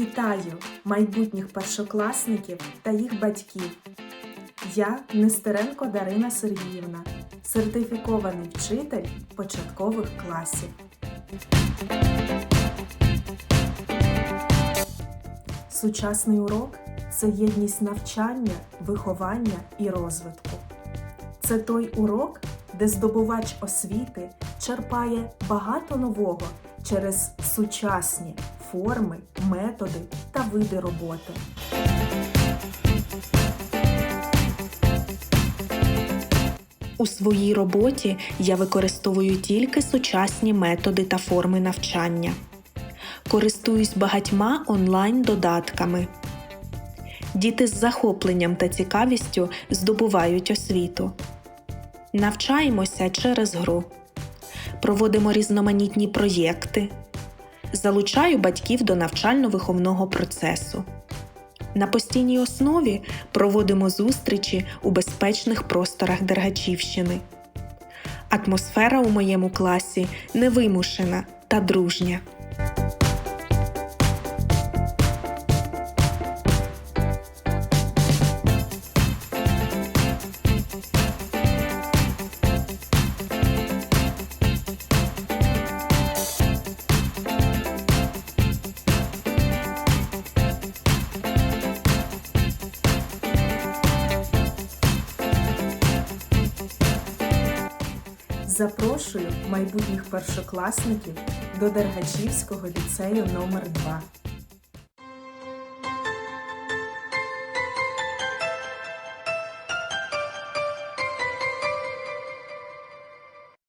Вітаю майбутніх першокласників та їх батьків. Я Нестеренко Дарина Сергіївна, сертифікований вчитель початкових класів. Сучасний урок це єдність навчання, виховання і розвитку. Це той урок, де здобувач освіти черпає багато нового через сучасні форми, методи та види роботи. У своїй роботі я використовую тільки сучасні методи та форми навчання. Користуюсь багатьма онлайн-додатками. Діти з захопленням та цікавістю здобувають освіту. Навчаємося через гру. Проводимо різноманітні проєкти. Залучаю батьків до навчально-виховного процесу. На постійній основі проводимо зустрічі у безпечних просторах Дергачівщини. Атмосфера у моєму класі невимушена та дружня. Запрошую майбутніх першокласників до Дергачівського ліцею номер 2